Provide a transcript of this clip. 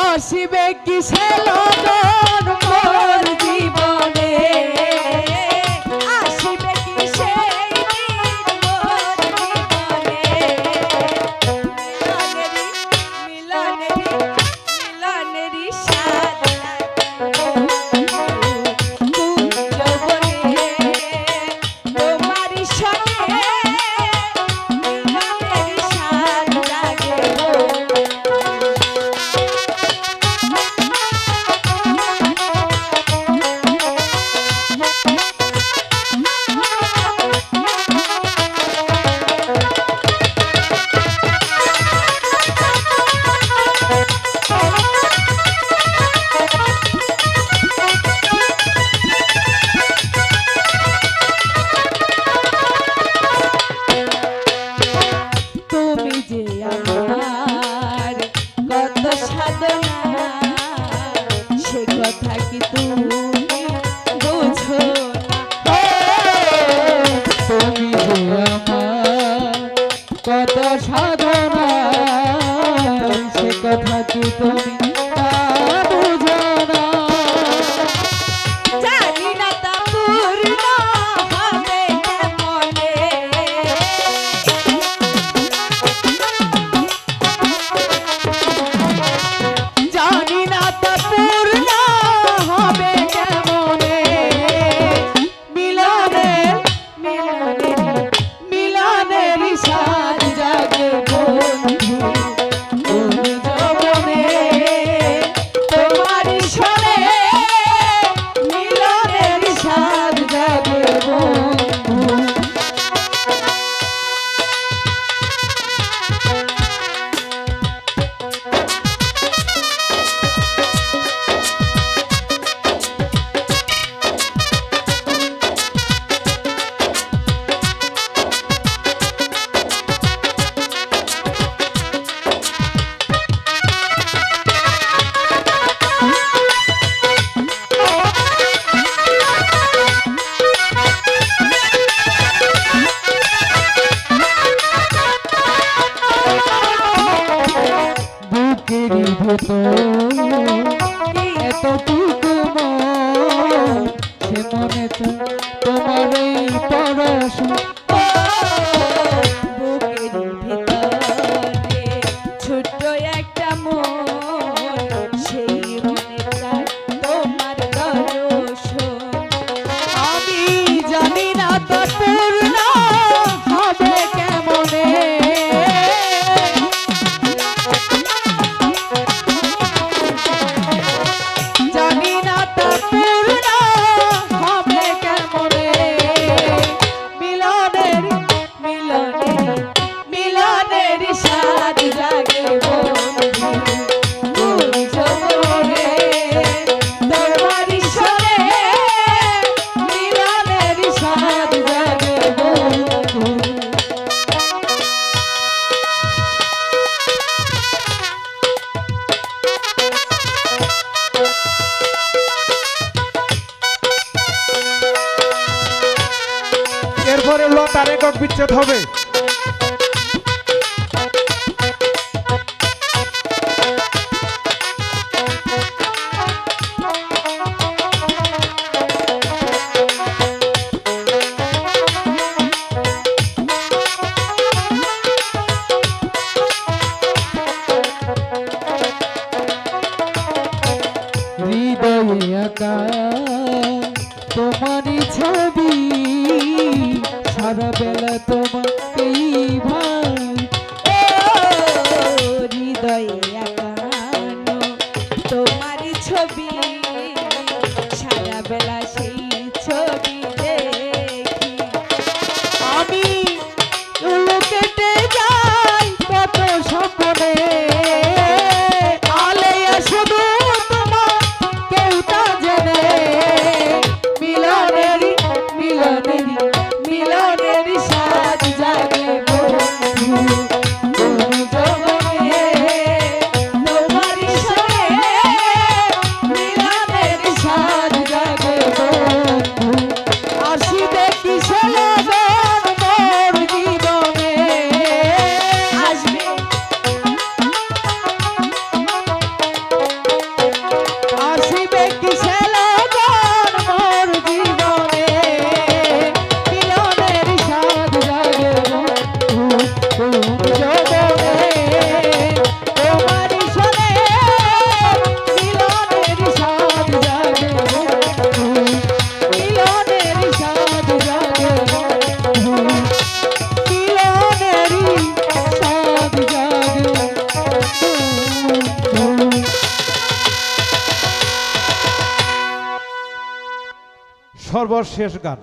আসিবে কিসে লগন মোর জীবন কি তুমি বুঝো তুমি কত সাধনা সে কথা কি তুমি বুকের এত টুকু সে মনে তোমার এই পড়াশোনা যোগ বিচ্ছেদ হবে। হৃদয় তোমারই ছবি। আর বেলা তোমার সর্বশেষ গান।